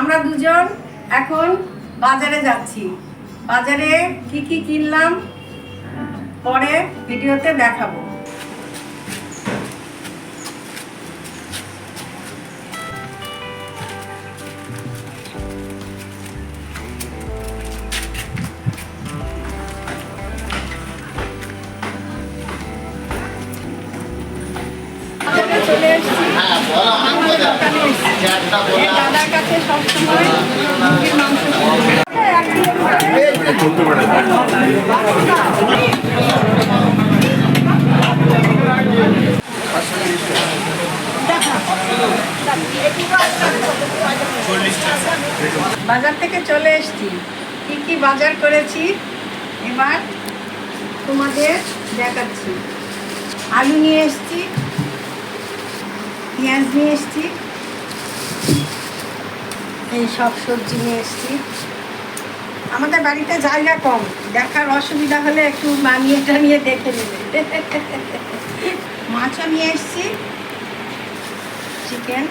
আমরা দুজন এখন বাজারে যাচ্ছি। বাজারে কি কি কিনলাম? পরে ভিডিওতে দেখাবো। কাছে সবসময় বাজার থেকে চলে এসেছি। কি কি বাজার করেছি? এবার তোমাদের দেখাচ্ছি। আলু নিয়ে এসেছি, পেঁয়াজ নিয়ে এসেছি এই সব সবজি নিয়ে এসেছি। আমাদের বাড়িতে জায়গা কম, দেখার অসুবিধা হলে একটু মানিয়ে টানিয়ে দেখে নেবে। মাছও নিয়ে এসেছি, চিকেন,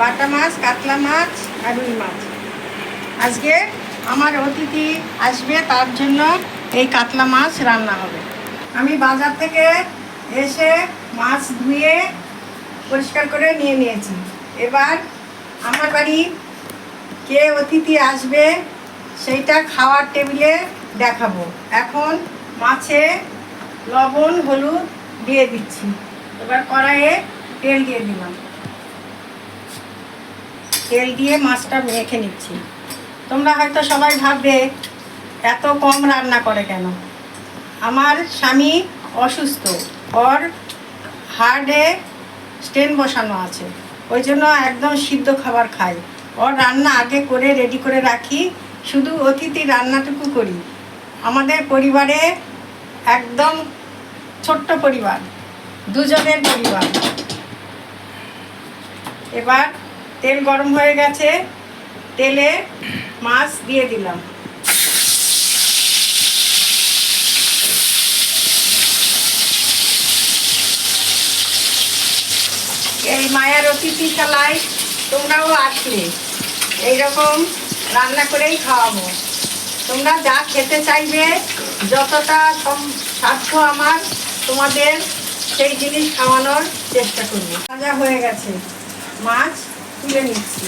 বাটা মাছ, কাতলা মাছ, আর রুই মাছ। আজকে আমার অতিথি আসবে, তার জন্য এই কাতলা মাছ রান্না হবে। আমি বাজার থেকে এসে মাছ ধুয়ে পরিষ্কার করে নিয়ে নিয়েছি। এবার আমার বাড়ি কে অতিথি আসবে সেইটা খাওয়ার টেবিলে দেখাবো। এখন মাছে লবণ, হলুদ দিয়ে দিচ্ছি। এবার কড়াইয়ে তেল দিয়ে দিলাম। তেল দিয়ে মাছটা মেখে নিচ্ছি। তোমরা হয়তো সবাই ভাববে, এত কম রান্না করে কেন? আমার স্বামী অসুস্থ, ওর হার্টে স্টেন বসানো আছে। ওই জন্য একদম সিদ্ধ খাবার খাই। ওর রান্না আগে করে রেডি করে রাখি, শুধু অতিথি রান্নাটুকু করি। আমাদের পরিবারে একদম ছোট্ট পরিবার, দুজনের পরিবার। এবার তেল গরম হয়ে গেছে, তেলে মাছ দিয়ে দিলাম। এই মায়ার অতিথিশালায় তোমরাও আসলে। এইরকম রান্না করেই খাওয়াবো। তোমরা যা খেতে চাইবে, যতটা সাধ্য আমার, তোমাদের সেই জিনিস খাওয়ানোর চেষ্টা করব। ভাজা হয়ে গেছে। মাছ তুলে নিচ্ছি।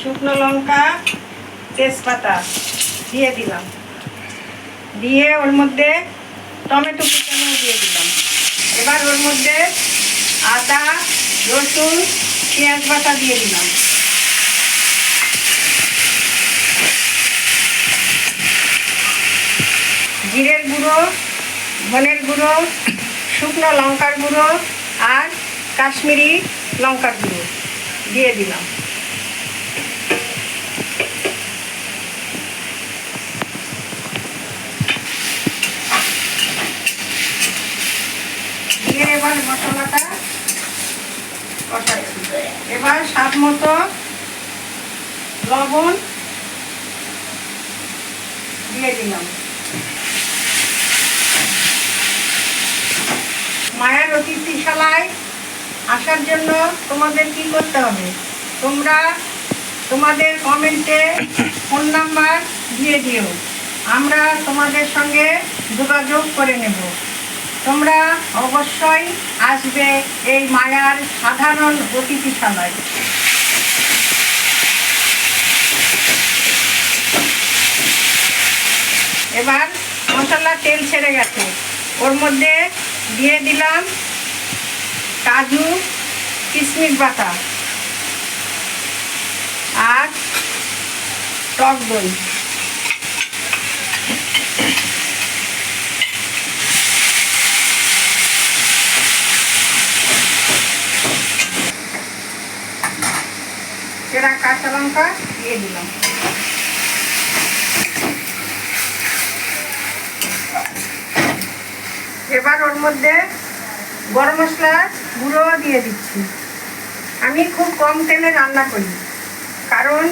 শুকনো লঙ্কা, তেজপাতা দিয়ে দিলাম। দিয়ে ওর মধ্যে টমেটো কুচানো দিয়ে দিলাম। এবার ওর মধ্যে আদা, রসুন, পেঁয়াজ বাটা দিয়ে দিলাম। জিরের গুঁড়ো, ধনের গুঁড়ো, শুকনো লঙ্কার গুঁড়ো আর কাশ্মীরি লঙ্কার গুঁড়ো দিয়ে দিলাম দিয়ে এবার মশলাটা এবার স্বাদ মতো লবণ দিয়ে দিলাম। মায়ের অতিথিশালায় আসার জন্য তোমাদের কি করতে হবে? তোমরা তোমাদের কমেন্টে ফোন নাম্বার দিয়ে দিও। আমরা তোমাদের সঙ্গে যোগাযোগ করে নেব। তোমরা অবশ্যই আসবে এই মায়ার সাধারণ অতিথিশালায়। এবার মশলা তেল ছেড়ে গেছে। ওর মধ্যে দিয়ে দিলাম কাজু কিশমিশ বাটা আর টক দই। সেরা কাঁচা লঙ্কা দিয়ে দিলাম। এবার ওর মধ্যে গরম মশলা গুঁড়ো দিয়ে দিচ্ছি। আমি খুব কম তেলে রান্না করি, কারণ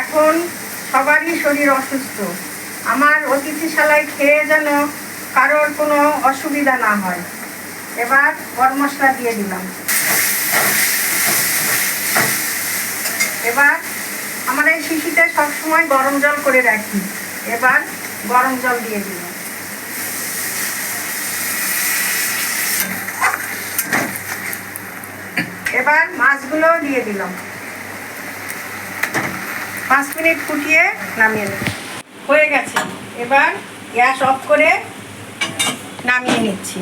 এখন সবারই শরীর অসুস্থ। আমার অতিথিশালায় খেয়ে যেন কারোর কোনো অসুবিধা না হয়। এবার গরম মশলা দিয়ে দিলাম। এবার আমার এই শিশিতে সবসময় গরম জল করে রাখি। এবার গরম জল দিয়ে দিলাম এবার মাছগুলো দিয়ে দিলাম। পাঁচ মিনিট ফুটিয়ে নামিয়ে নেব হয়ে গেছে। এবার গ্যাস অফ করে নামিয়ে নিচ্ছি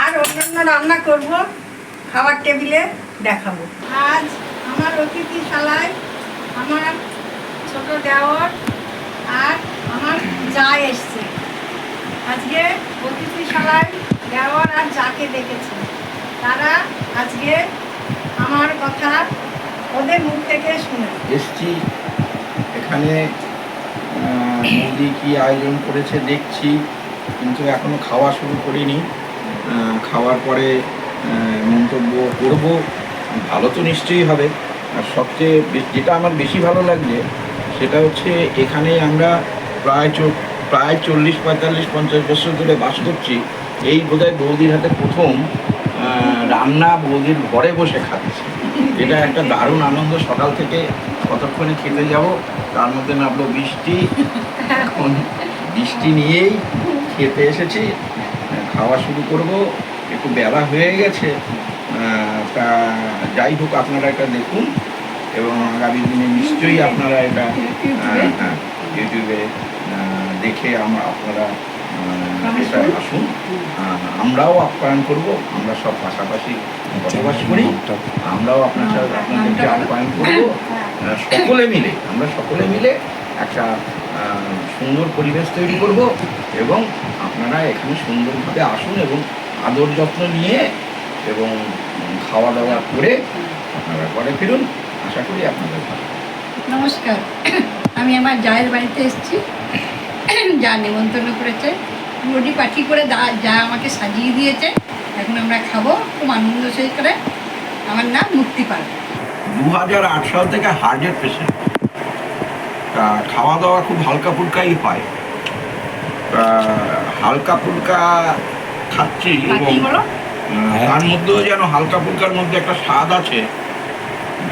আর অন্যান্য রান্না করব খাবার টেবিলে দেখাবো। আজ আমার অতিথিশালায় আমার ছোট দেওয়ার আর আমার যা এসছে। আজকে অতিথিশালায় দেওয়ার আর যাকে দেখেছে। তারা আজকে আমার কথা ওদের মুখ থেকে শুনে এসছি। এখানে মোদি কি আয়োজন করেছে দেখছি কিন্তু এখনও খাওয়া শুরু করিনি। খাওয়ার পরে মন্তব্য করব, ভালো তো নিশ্চয়ই হবে। আর সবচেয়ে যেটা আমার বেশি ভালো লাগছে, সেটা হচ্ছে এখানে আমরা প্রায় প্রায় চল্লিশ, পঁয়তাল্লিশ, পঞ্চাশ বছর ধরে বাস করছি। এই বোধহয় বৌদির হাতে প্রথম রান্না বৌদির ঘরে বসে খাচ্ছি। এটা একটা দারুণ আনন্দ। সকাল থেকে কতক্ষণে খেতে যাব, তার মধ্যে নামলো বৃষ্টি এখন বৃষ্টি নিয়েই খেতে এসেছি। খাওয়া শুরু করব। একটু বেলা হয়ে গেছে তা যাই হোক আপনারা এটা দেখুন এবং আগামী দিনে নিশ্চয়ই আপনারা এটা হ্যাঁ, ইউটিউবে দেখে আমরা আপনারা আসুন। আমরাও আপ্যায়ন করব আমরা সব পাশাপাশি বসবাস করি। আমরাও আপনার সাথে আপনাদেরকে আপ্যায়ন করব। সকলে মিলে আমরা সকলে মিলে একটা সুন্দর পরিবেশ তৈরি করব এবং আপনারা এখানে সুন্দরভাবে আসুন এবং আদর যত্ন নিয়ে এবং খাওয়া দাওয়া করে আপনারা ঘরে ফিরুন। আশা করি আপনাদের ভালো নমস্কার। আমি আমার জায়ের বাড়িতে এসেছি। যা নেমন্তন্ন করেছে। রুটি পাঠি করে দা- যা আমাকে সাজিয়ে দিয়েছে। এখন আমরা খাব খুব আনন্দ সেই করে। আমার নাম মুক্তি পাল। দু হাজার আট সাল থেকে হার্টের পেশেন্ট তা খাওয়া দাওয়া খুব হালকা ফুলকাই হয়। তা হালকা ফুলকা খাচ্ছি এবং বলো। তার মধ্যেও যেন হালকা ফুলকার মধ্যে একটা স্বাদ আছে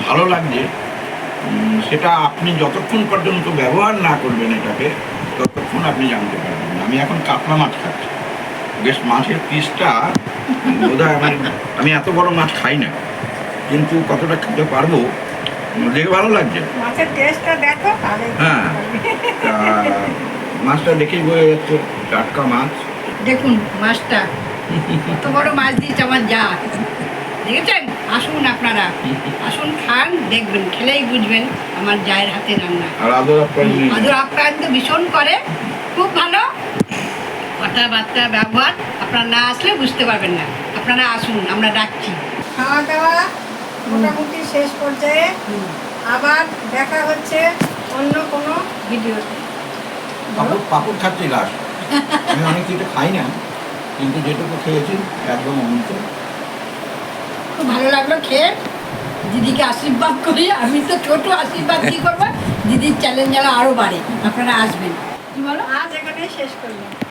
ভালো লাগছে। সেটা আপনি যতক্ষণ পর্যন্ত ব্যবহার না করবেন এটাকে ততক্ষণ আপনি জানতে পারবেন আমি এখন কাতলা মাছ খাচ্ছি। বেশ মাছের পিসটা বোধ হয় আমার আমি এত বড় মাছ খাই না। কিন্তু কতটা খেতে পারব দেখে ভালো লাগছে। মাছের টেস্টটা দেখো তাহলে হ্যাঁ। মাছটা দেখেই বোঝা যাচ্ছে টাটকা মাছ। দেখুন মাছটা। কত বড় মাছ দিয়েছে আমার যা। দেখেছেন? আসুন আপনারা। আসুন খান দেখবেন খেলেই বুঝবেন আমার জায়ের হাতে রান্না। আর আদর আপ্যায়ন তো ভীষণ করে। খুব ভালো। কথাবার্তা ব্যবহার আপনারা না আসলে বুঝতে পারবেন না। আপনারা আসুন আমরা ডাকছি। খাওয়া দাওয়া মোটামুটি শেষ পর্যায়ে। আবার দেখা হচ্ছে অন্য কোনো ভিডিওতে। পাপড় পাপড় খাচ্ছি লাস্ট আমি অনেক কিছু খাই না কিন্তু যেটুকু খেয়েছি একদম অন্ত খুব ভালো লাগল খেয়ে। দিদিকে আশীর্বাদ করি আমি তো ছোট আশীর্বাদ কি করব? দিদির চ্যালেঞ্জ যেন আরও বাড়ে আপনারা আসবেন। কি বলো? আজ এখানে শেষ করলাম।